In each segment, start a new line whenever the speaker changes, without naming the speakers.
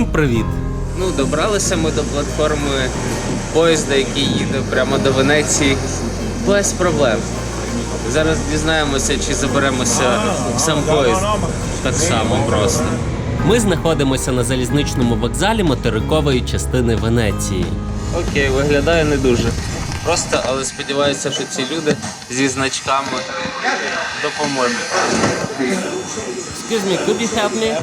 Всім привіт!
Ну, добралися ми до платформи поїзда, який їде прямо до Венеції. Без проблем. Зараз дізнаємося, чи заберемося в сам поїзд. Так само просто.
Ми знаходимося на залізничному вокзалі материкової частини Венеції.
Окей, виглядає не дуже. Просто, але сподіваюся, що ці люди зі значками допоможуть.
Excuse me, could you help me?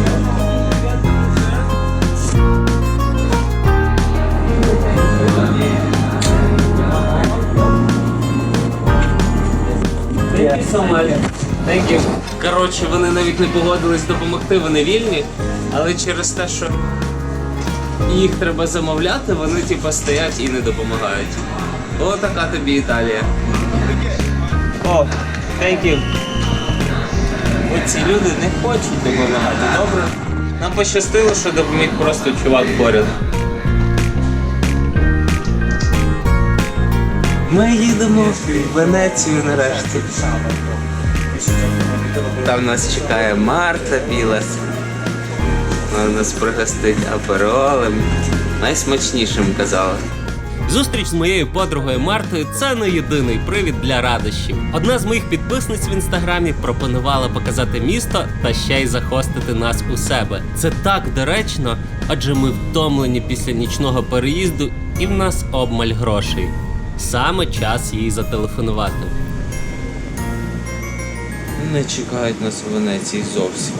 Much. Thank you. Коротше, вони навіть не погодились допомогти, вони вільні, але через те, що їх треба замовляти, вони типу стоять і не допомагають. О, така тобі Італія. О, thank you. Оці люди не хочуть допомагати, добре? Нам пощастило, що допоміг просто чувак поряд. Ми їдемо в Венецію нарешті. Там нас чекає Марта Білас. Вона нас пригостить аперолем. Найсмачнішим казала.
Зустріч з моєю подругою Мартою це не єдиний привід для радощів. Одна з моїх підписниць в інстаграмі пропонувала показати місто та ще й захостити нас у себе. Це так доречно, адже ми втомлені після нічного переїзду і в нас обмаль грошей. Саме час їй зателефонувати.
Не чекають нас у Венеції зовсім.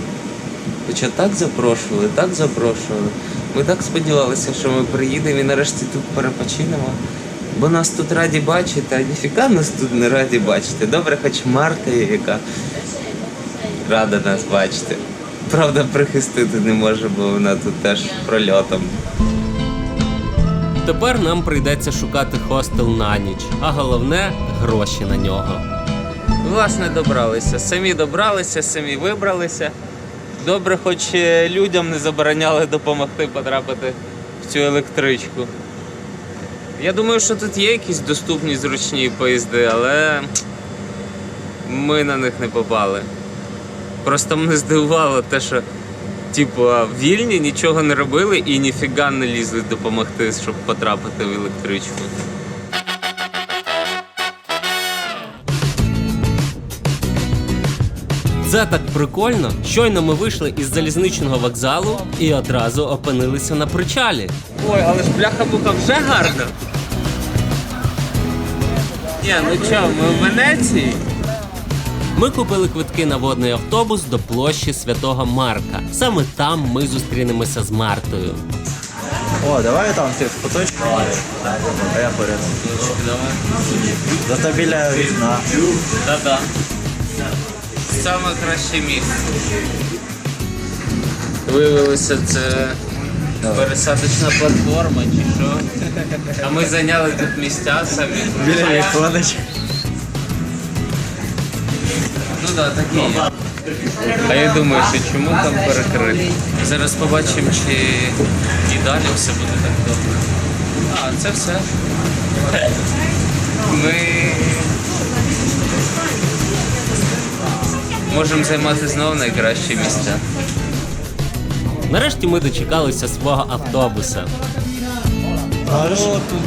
Хоча так запрошували, так запрошували. Ми так сподівалися, що ми приїдемо і нарешті тут перепочинемо. Бо нас тут раді бачити, а ніфіка нас тут не раді бачити. Добре, хоч Марта є, яка рада нас бачити. Правда, прихистити не може, бо вона тут теж прольотом.
Тепер нам прийдеться шукати хостел на ніч, а головне гроші на нього.
Власне, добралися. Самі добралися, самі вибралися. Добре, хоч е, людям не забороняли допомогти потрапити в цю електричку. Я думаю, що тут є якісь доступні зручні поїзди, але ми на них не попали. Просто мене здивувало те, що типу, вільні нічого не робили і ніфіга не лізли допомогти, щоб потрапити в електричку.
Це так прикольно. Щойно ми вийшли із залізничного вокзалу і одразу опинилися на причалі.
Ой, але ж бляха-муха вже гарно. Ні, ну чо, ми в Венеції?
Ми купили квитки на водний автобус до площі Святого Марка. Саме там ми зустрінемося з Мартою.
О, давай там ти куточки. А я поряд. Зато біля вікна.
Да-да. Саме краще місце. Виявилося, це пересадочна платформа чи що. А ми зайняли тут місця самі.
Біля віконечка.
Ну так, да, так і є. А я думаю, що чому там перекрито. Зараз побачимо, чи і далі все буде так добре. А, це все. Ми можемо займати знову найкращі місця.
Нарешті ми дочекалися свого автобуса.
О, тут.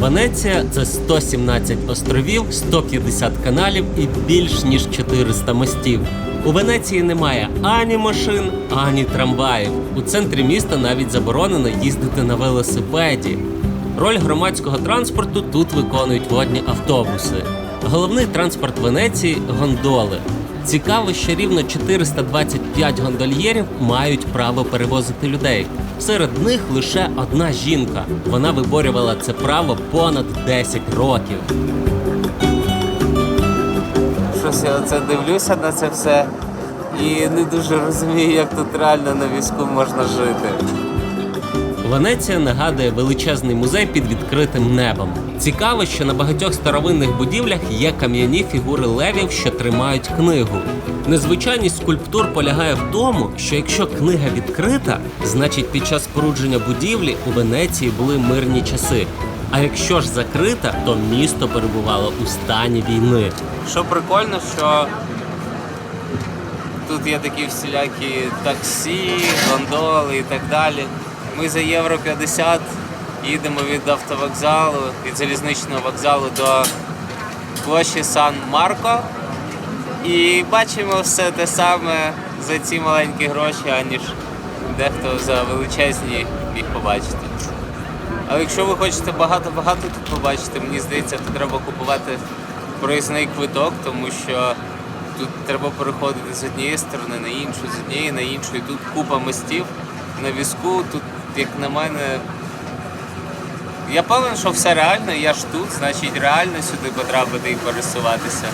Венеція це 117 островів, 150 каналів і більш ніж 400 мостів. У Венеції немає ані машин, ані трамваїв. У центрі міста навіть заборонено їздити на велосипеді. Роль громадського транспорту тут виконують водні автобуси. Головний транспорт Венеції гондоли. Цікаво, що рівно 425 гондольєрів мають право перевозити людей. Серед них лише одна жінка. Вона виборювала це право понад 10 років.
Щось я оце дивлюся на це все і не дуже розумію, як тут реально на візку можна жити.
Венеція нагадує величезний музей під відкритим небом. Цікаво, що на багатьох старовинних будівлях є кам'яні фігури левів, що тримають книгу. Незвичайність скульптур полягає в тому, що якщо книга відкрита, значить під час спорудження будівлі у Венеції були мирні часи. А якщо ж закрита, то місто перебувало у стані війни.
Що прикольно, що тут є такі всілякі таксі, гондоли і так далі. Ми за євро 50 їдемо від автовокзалу, від залізничного вокзалу до площі Сан Марко. І бачимо все те саме за ці маленькі гроші, аніж дехто за величезні міг побачити. Але якщо ви хочете багато-багато тут побачити, мені здається, то треба купувати проїзний квиток, тому що тут треба переходити з однієї сторони на іншу, з однієї на іншу. І тут купа мостів на візку. Тут, як на мене, я певен, що все реально, я ж тут, значить реально сюди потрапити і пересуватися.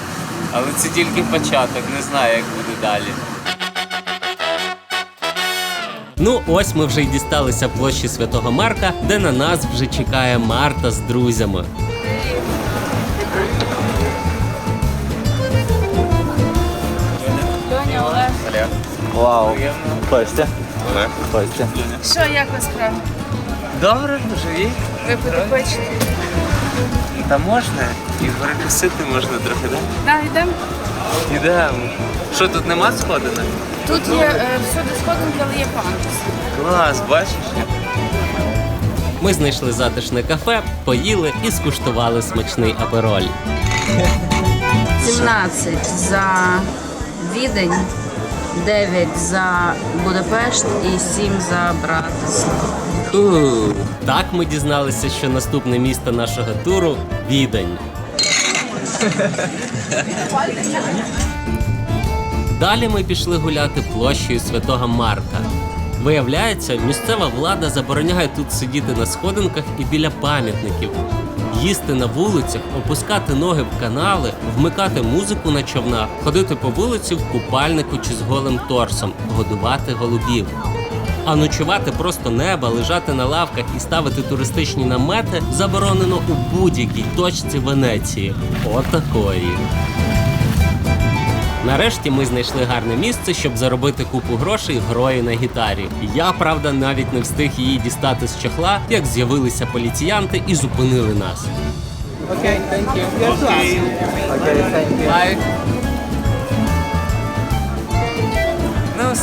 Але це тільки початок, не знаю, як буде далі.
Ну, ось ми вже й дісталися площі Святого Марка, де на нас вже чекає Марта з друзями.
Льоня, Олег.
Вау.
Приємно.
Костя. Костя.
Що, як ви справи?
Добре, живі.
Ви хочете?
Та можна. І перекусити можна трохи, так?
Да, йдемо.
Ідемо. Що тут нема сходинок?
Тут є е, всюди сходинки, але є пандус.
Клас, бачиш?
Ми знайшли затишне кафе, поїли і скуштували смачний апероль.
17 за Відень, 9 за Будапешт і 7 за Братислав.
Так ми дізналися, що наступне місто нашого туру Відень. Далі ми пішли гуляти площею Святого Марка. Виявляється, місцева влада забороняє тут сидіти на сходинках і біля пам'ятників, їсти на вулицях, опускати ноги в канали, вмикати музику на човнах, ходити по вулиці в купальнику чи з голим торсом, годувати голубів. А ночувати просто неба, лежати на лавках і ставити туристичні намети заборонено у будь-якій точці Венеції. Отакої. Нарешті ми знайшли гарне місце, щоб заробити купу грошей грою на гітарі. Я, правда, навіть не встиг її дістати з чехла, як з'явилися поліціянти і зупинили нас.
Окей, thank you. Окей.
Окей, thank
Бай. Ну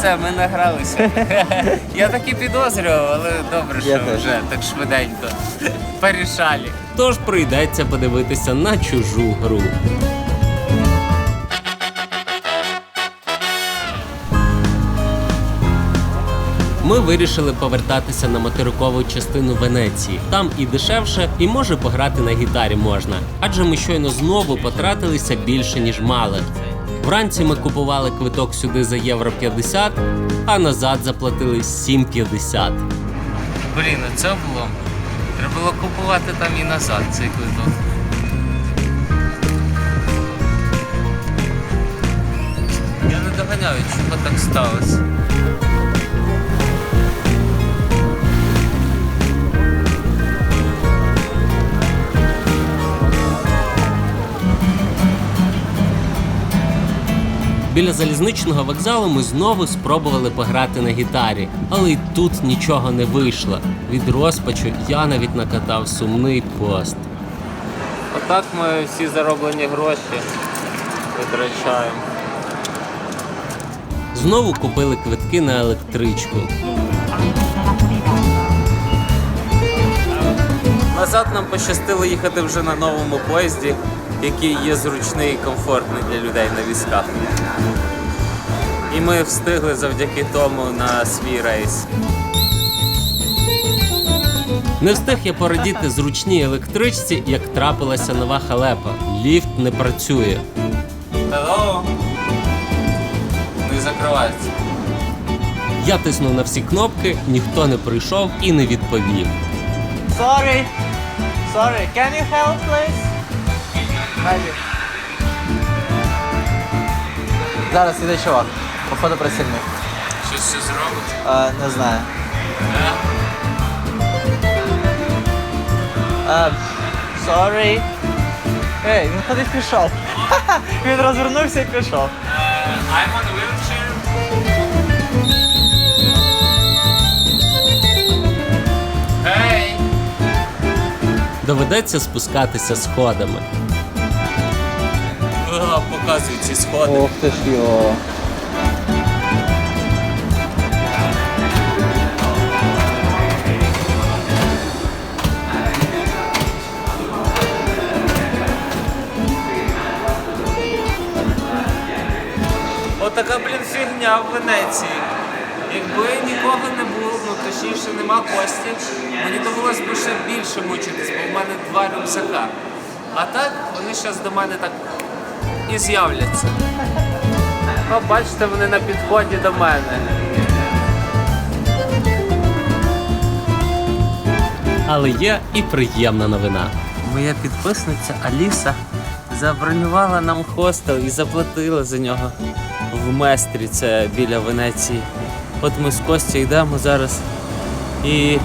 все, ми награлися. Я так і підозрював, але добре,
Я
що
теж.
вже так швиденько. Порішалі.
Тож прийдеться подивитися на чужу гру. Ми вирішили повертатися на материкову частину Венеції. Там і дешевше, і може пограти на гітарі можна. Адже ми щойно знову потратилися більше, ніж мали. Вранці ми купували квиток сюди за євро 50, а назад заплатили 7,50.
Блін, це облом. Треба було купувати там і назад цей квиток. Я не доганяю, чого так сталося.
Біля залізничного вокзалу ми знову спробували пограти на гітарі, але й тут нічого не вийшло. Від розпачу я навіть накатав сумний пост.
Отак ми всі зароблені гроші витрачаємо.
Знову купили квитки на електричку.
Назад нам пощастило їхати вже на новому поїзді, який є зручний і комфортний для людей на візках. І ми встигли завдяки тому на свій рейс.
Не встиг я порадіти зручній електричці, як трапилася нова халепа. Ліфт не працює.
Hello. Не закривається.
Я тиснув на всі кнопки, ніхто не прийшов і не відповів.
Sorry. Sorry. Can you help, please? Maybe. Зараз іде чувак. Походу працівник.
Щось все зробить?
А, не знаю. А, sorry. Ей, він кудись пішов. він розвернувся і пішов.
I'm on wheelchair. Hey!
Доведеться спускатися сходами.
О, показуй ці сходи.
Ох ти ж йо.
Отака, блін, фігня в Венеції. Якби нікого не було, ну точніше нема гостів, мені довелось би ще більше мучитись, бо в мене два рюкзака. А так, вони зараз до мене так і з'являться. О, бачите, вони на підході до мене.
Але є і приємна новина.
Моя підписниця Аліса забронювала нам хостел і заплатила за нього в Местрі, це біля Венеції. От ми з Костю йдемо зараз. І,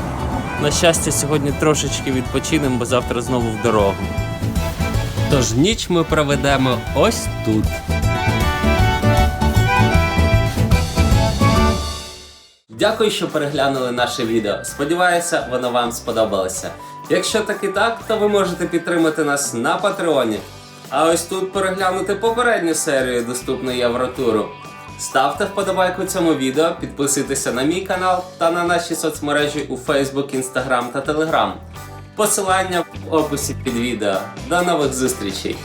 на щастя, сьогодні трошечки відпочинемо, бо завтра знову в дорогу.
Тож ніч ми проведемо ось тут. Дякую, що переглянули наше відео. Сподіваюся, воно вам сподобалося. Якщо так і так, то ви можете підтримати нас на Патреоні. А ось тут переглянути попередню серію доступної Євротуру. Ставте вподобайку цьому відео, підписуйтеся на мій канал та на наші соцмережі у Facebook, Instagram та Telegram. Посилання в описі під відео. До нових зустрічей!